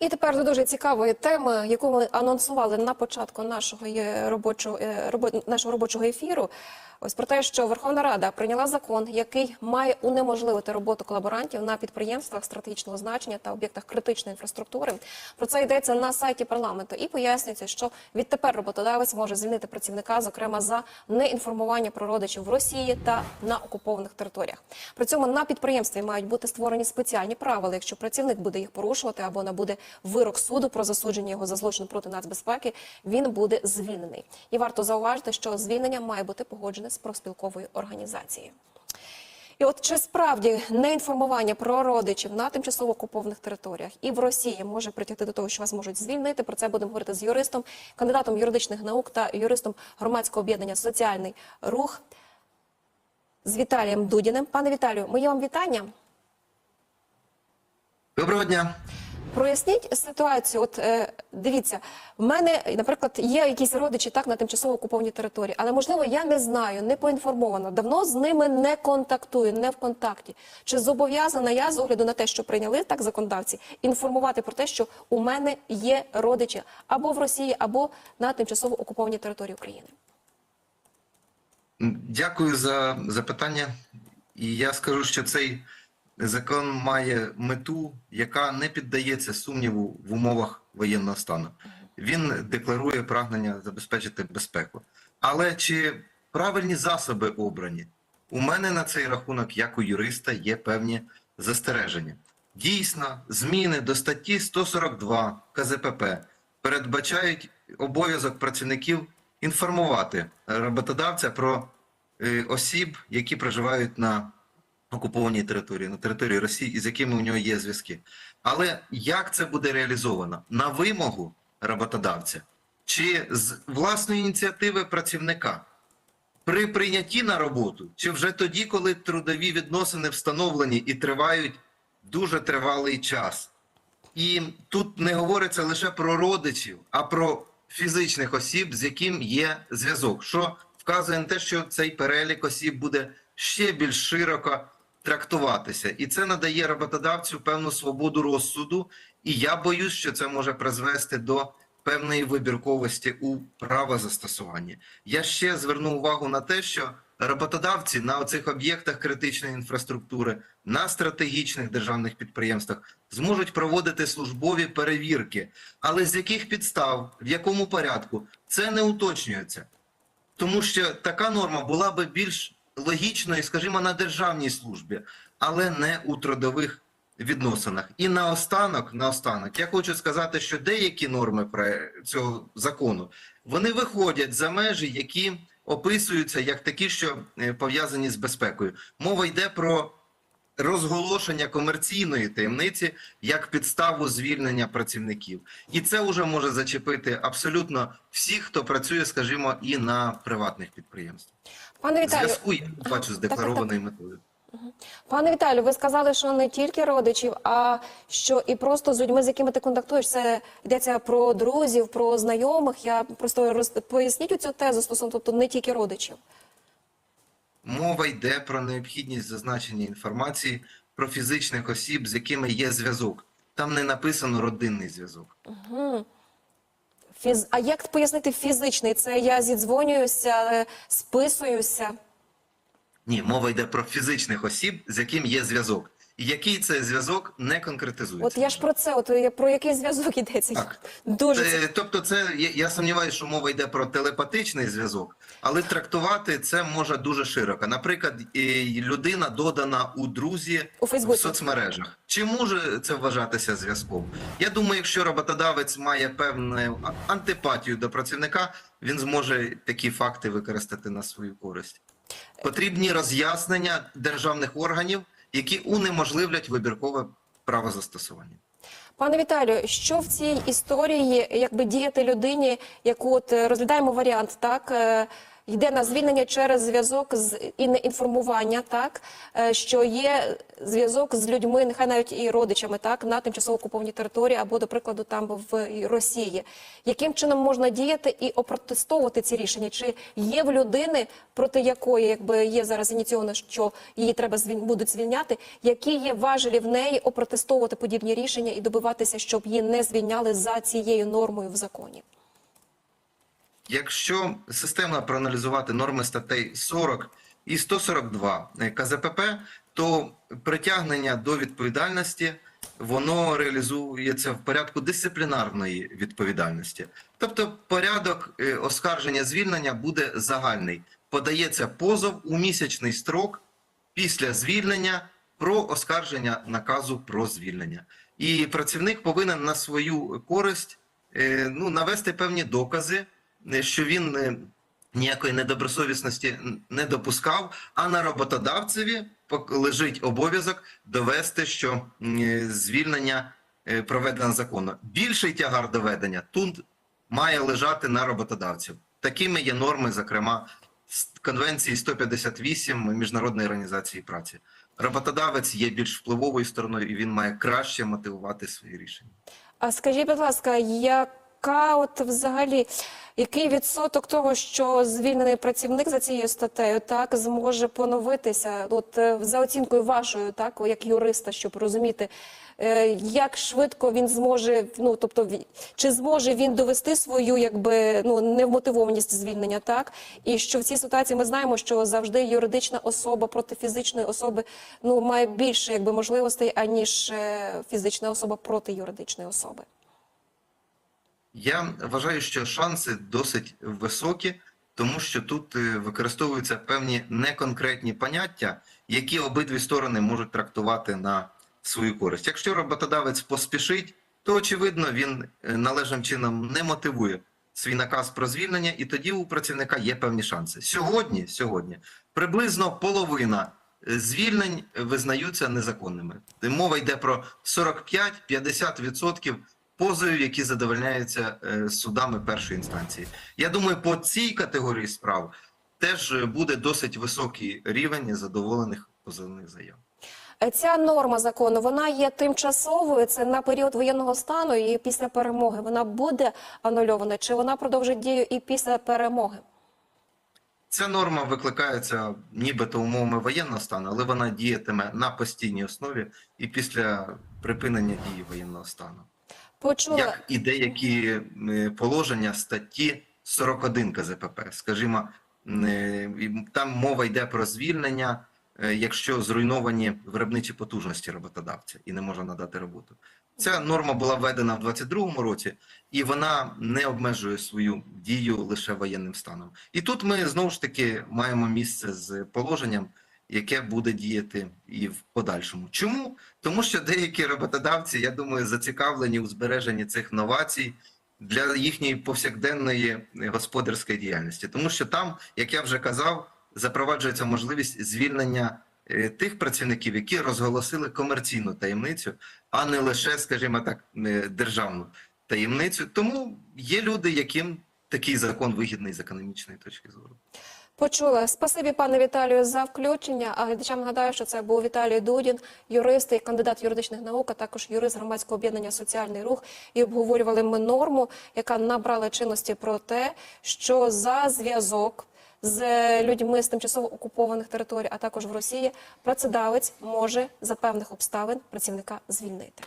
І тепер до дуже цікавої теми, яку ми анонсували на початку нашого робочого е, нашого робочого ефіру. Ось про те, що Верховна Рада прийняла закон, який має унеможливити роботу колаборантів на підприємствах стратегічного значення та об'єктах критичної інфраструктури. Про це йдеться на сайті парламенту і пояснюється, що відтепер роботодавець може звільнити працівника, зокрема за неінформування про родичів в Росії та на окупованих територіях. При цьому на підприємстві мають бути створені спеціальні правила. Якщо працівник буде їх порушувати або набуде вирок суду про засудження його за злочин проти нацбезпеки, він буде звільнений. І варто зауважити, що звільнення має бути погоджене з профспілковою організацією. І от чи справді неінформування про родичів на тимчасово окупованих територіях і в Росії може притягти до того, що вас можуть звільнити? Про це будемо говорити з юристом, кандидатом юридичних наук та юристом громадського об'єднання Соціальний рух з Віталієм Дудіним. Пане Віталію, мої вам вітання. Доброго дня. Проясніть ситуацію. От е, дивіться, в мене, наприклад, є якісь родичі так на тимчасово окупованій території, але можливо я не знаю, не поінформована. Давно з ними не контактую, не в контакті. Чи зобов'язана я з огляду на те, що прийняли так законодавці, інформувати про те, що у мене є родичі або в Росії, або на тимчасово окупованій території України? Дякую за запитання. І я скажу, що цей закон має мету, яка не піддається сумніву в умовах воєнного стану. Він декларує прагнення забезпечити безпеку. Але чи правильні засоби обрані? У мене на цей рахунок, як у юриста, є певні застереження. Дійсно, зміни до статті 142 КЗПП передбачають обов'язок працівників інформувати роботодавця про е, осіб, які проживають на окупованій території, на території Росії, і з якими у нього є зв'язки. Але як це буде реалізовано? На вимогу роботодавця чи з власної ініціативи працівника? При прийнятті на роботу, чи вже тоді, коли трудові відносини встановлені і тривають дуже тривалий час? І тут не говориться лише про родичів, а про фізичних осіб, з яким є зв'язок, що вказує на те, що цей перелік осіб буде ще більш широко трактуватися, і це надає роботодавцю певну свободу розсуду. І я боюсь, що це може призвести до певної вибірковості у правозастосуванні. Я ще зверну увагу на те, що роботодавці на оцих об'єктах критичної інфраструктури, на стратегічних державних підприємствах зможуть проводити службові перевірки. Але з яких підстав, в якому порядку, це не уточнюється. Тому що така норма була би більш логічною, скажімо, на державній службі, але не у трудових відносинах. І наостанок, наостанок, я хочу сказати, що деякі норми цього закону вони виходять за межі, які описуються як такі, що е, пов'язані з безпекою. Мова йде про розголошення комерційної таємниці як підставу звільнення працівників, і це вже може зачепити абсолютно всіх, хто працює, скажімо, і на приватних підприємствах. Пане Віталію, Зв'язку я бачу з декларованою метою. Пане Віталію, ви сказали, що не тільки родичів, а що і просто з людьми, з якими ти контактуєш, це йдеться про друзів, про знайомих. Я просто роз... поясніть цю тезу стосовно, тобто не тільки родичів. Мова йде про необхідність зазначення інформації про фізичних осіб, з якими є зв'язок. Там не написано родинний зв'язок. Фіз... А як пояснити фізичний? Це я зідзвонююся, списуюся. Ні, мова йде про фізичних осіб, з яким є зв'язок. Який це зв'язок не конкретизується. От я ж про це, от я- про який зв'язок йдеться. Так. Дуже Це, тобто, це я, я сумніваюся, що мова йде про телепатичний зв'язок, але трактувати це може дуже широко. Наприклад, людина додана у друзі У в соцмережах. Чи може це вважатися зв'язком? Я думаю, якщо роботодавець має певну антипатію до працівника, він зможе такі факти використати на свою користь. Потрібні роз'яснення державних органів, які унеможливлять вибіркове правозастосування. Пане Віталію, що в цій історії якби діяти людині, яку от е, розглядаємо варіант, так е, йде на звільнення через зв'язок з і не інформування, так е, що є зв'язок з людьми, нехай навіть і родичами, так на тимчасово окупованій території або, до прикладу, там в Росії. Яким чином можна діяти і опротестовувати ці рішення? Чи є в людини, проти якої якби є зараз ініційовано, що її треба звіль... будуть звільняти? Які є важелі в неї опротестовувати подібні рішення і добиватися, щоб її не звільняли за цією нормою в законі? Якщо системно проаналізувати норми статей 40 і 142 КЗПП, то притягнення до відповідальності воно реалізується в порядку дисциплінарної відповідальності. Тобто порядок е, оскарження звільнення буде загальний. Подається позов у місячний строк після звільнення про оскарження наказу про звільнення. І працівник повинен на свою користь е, ну, навести певні докази, е, що він е, ніякої недобросовісності не допускав, а на роботодавцеві лежить обов'язок довести, що е, звільнення е, проведено законно. Більший тягар доведення тут має лежати на роботодавців. Такими є норми, зокрема, Конвенції 158 Міжнародної організації праці. Роботодавець є більш впливовою стороною, і він має краще мотивувати свої рішення. А скажіть, будь ласка, яка от взагалі який відсоток того, що звільнений працівник за цією статтею так зможе поновитися? От е, за оцінкою вашою, так як юриста, щоб розуміти, е, як швидко він зможе, ну тобто чи зможе він довести свою якби ну невмотивованість звільнення, так і що в цій ситуації ми знаємо, що завжди юридична особа проти фізичної особи ну має більше якби можливостей аніж е, фізична особа проти юридичної особи. Я вважаю, що шанси досить високі, тому що тут е, використовуються певні неконкретні поняття, які обидві сторони можуть трактувати на свою користь. Якщо роботодавець поспішить, то очевидно він е, належним чином не мотивує свій наказ про звільнення, і тоді у працівника є певні шанси. Сьогодні, сьогодні приблизно половина е, звільнень визнаються незаконними. Мова йде про 45-50% позовів, які задовольняються е, судами першої інстанції. Я думаю, по цій категорії справ теж е, буде досить високий рівень задоволених позовних заяв. Е, Ця норма закону вона є тимчасовою. Це на період воєнного стану і після перемоги вона буде анульована, чи вона продовжить дію і після перемоги? Ця норма викликається нібито умовами воєнного стану, але вона діятиме на постійній основі і після припинення дії воєнного стану. Почула як і деякі е, положення статті 41 КЗПП. Скажімо, е, там мова йде про звільнення, е, якщо зруйновані виробничі потужності роботодавця і не може надати роботу. Ця норма була введена в 22-му році, і вона не обмежує свою дію лише воєнним станом. І тут ми знову ж таки маємо місце з положенням, яке буде діяти і в подальшому. Чому? Тому що деякі роботодавці, я думаю, зацікавлені у збереженні цих новацій для їхньої повсякденної господарської діяльності. Тому що там, як я вже казав, запроваджується можливість звільнення е, тих працівників, які розголосили комерційну таємницю, а не лише, скажімо так, е, державну таємницю. Тому є люди, яким такий закон вигідний з економічної точки зору. Почула. Спасибі, пане Віталію, за включення. А глядачам нагадаю, що це був Віталій Дудін, юрист і кандидат юридичних наук, а також юрист громадського об'єднання Соціальний рух. І обговорювали ми норму, яка набрала чинності про те, що за зв'язок з людьми з тимчасово окупованих територій, а також в Росії, працедавець може за певних обставин працівника звільнити.